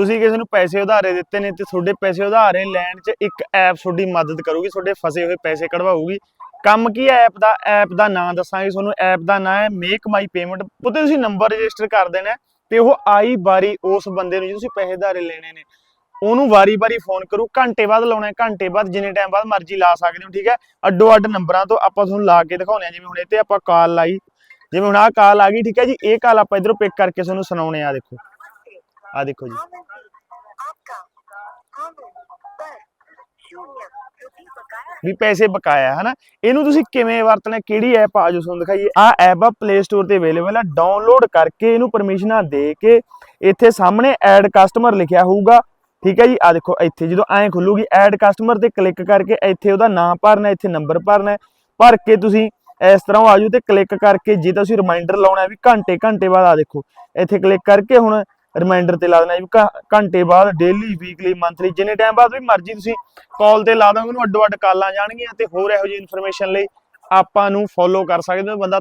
ਤੁਸੀਂ ਕਿਸੇ ਨੂੰ ਪੈਸੇ ਉਧਾਰੇ ਦਿੱਤੇ ਨੇ ਤੇ ਤੁਹਾਡੇ ਪੈਸੇ ਉਧਾਰੇ ਲੈਣ 'ਚ ਇੱਕ ਐਪ ਤੁਹਾਡੀ ਮਦਦ ਕਰੂਗੀ, ਤੁਹਾਡੇ ਫਸੇ ਹੋਏ ਪੈਸੇ ਕਢਵਾਊਗੀ। ਕੰਮ ਕੀ ਹੈ ਐਪ ਦਾ? ਐਪ ਦਾ ਨਾਮ ਦੱਸਾਂਗੇ, ਤੁਹਾਨੂੰ ਐਪ ਦਾ ਨਾਮ ਹੈ ਮੇਕ ਮਾਈ ਪੇਮੈਂਟ ਉੱਤੇ ਤੁਸੀਂ ਨੰਬਰ ਰਜਿਸਟਰ ਕਰ ਦੇਣਾ ਤੇ ਉਹ ਆਈ ਵਾਰੀ ਉਸ ਬੰਦੇ ਨੂੰ ਜੇ ਤੁਸੀਂ ਪੈਸੇ ਉਧਾਰੇ ਲੈਣੇ ਨੇ, ਉਹਨੂੰ ਵਾਰੀ-ਵਾਰੀ ਫੋਨ ਕਰੂ, ਘੰਟੇ ਬਾਅਦ ਲਾਉਣਾ ਹੈ, ਘੰਟੇ ਬਾਅਦ, ਜਿੰਨੇ ਟਾਈਮ ਬਾਅਦ ਮਰਜ਼ੀ ਲਾ ਸਕਦੇ ਹੋ, ਠੀਕ ਹੈ? ਅੱਡੋ ਅੱਡ ਨੰਬਰਾਂ ਤੋਂ ਆਪਾਂ ਤੁਹਾਨੂੰ ਲਾ ਕੇ ਦਿਖਾਉਣੇ ਆ ਜਿਵੇਂ ਹੁਣ ਇਹ ਤੇ ਆਪਾਂ ਕਾਲ ਲਾਈ, ਜਿਵੇਂ ਹੁਣ ਆਹ ਕਾਲ ਆ ਗਈ, ਠੀਕ ਹੈ ਜੀ? ਇਹ ਕਾਲ ਆਪਾਂ ਇਧਰੋਂ ਪਿਕ ਕਰਕੇ ਤੁਹਾਨੂੰ ਸੁਣਾਉਣੇ ਆ ਦੇਖੋ। ਆ ਦੇਖੋ ਜੀ। ਵੀ ਪੈਸੇ ਬਕਾਇਆ ਹੈ ਇਹਨੂੰ ਤੁਸੀਂ ਕਿਵੇਂ ਵਰਤਣਾ ਕਿਹੜੀ ਐਪ ਆ ਜੋ ਤੁਹਾਨੂੰ ਦਿਖਾਈਏ। ਆ ਐਪ ਆ ਪਲੇ ਸਟੋਰ ਤੇ ਅਵੇਲੇਬਲ ਆ। ਡਾਊਨਲੋਡ ਕਰਕੇ ਇਹਨੂੰ ਪਰਮਿਸ਼ਨਾਂ ਦੇ ਕੇ ਇੱਥੇ ਸਾਹਮਣੇ ਐਡ ਕਸਟਮਰ ਲਿਖਿਆ ਹੋਊਗਾ। ਠੀਕ ਹੈ ਜੀ? ਆ ਦੇਖੋ, ਇੱਥੇ ਜਦੋਂ ਐਂ ਖੁੱਲੂਗੀ ਐਡ ਕਸਟਮਰ ਤੇ ਕਲਿੱਕ ਕਰਕੇ ਇੱਥੇ ਉਹਦਾ ਨਾਮ ਭਰਨਾ ਇੱਥੇ ਨੰਬਰ ਭਰਨਾ ਭਰ ਕੇ ਤੁਸੀਂ ਇਸ ਤਰ੍ਹਾਂ ਆਜੋ ਤੇ ਕਲਿੱਕ ਕਰਕੇ ਜੇ ਤੁਸੀਂ ਰਿਮਾਈਂਡਰ ਲਾਉਣਾ ਵੀ ਘੰਟੇ ਘੰਟੇ ਬਾਅਦ ਆ ਦੇਖੋ, ਇੱਥੇ ਕਲਿੱਕ ਕਰਕੇ ਹੁਣ ਰਿਮਾਈਂਡਰ ਤੇ ਲਾ ਦੇਣਾ ਵੀ ਘੰਟੇ ਬਾਅਦ ਡੇਲੀ ਵੀਕਲੀ ਮੰਥਲੀ ਜਿੰਨੇ ਟਾਈਮ ਬਾਅਦ ਵੀ ਮਰਜ਼ੀ ਤੁਸੀਂ ਕਾਲ ਤੇ ਲਾ ਦੋਗੇ ਉਹਨੂੰ ਅੱਡੋ ਅੱਡ ਕਾਲਾਂ ਜਾਣਗੀਆਂ ਤੇ ਹੋਰ ਇਹੋ ਜਿਹੀ ਇਨਫੋਰਮੇਸ਼ਨ ਲਈ ਆਪਾਂ ਨੂੰ ਫੋਲੋ ਕਰ ਸਕਦੇ ਹੋ। ਬੰਦਾ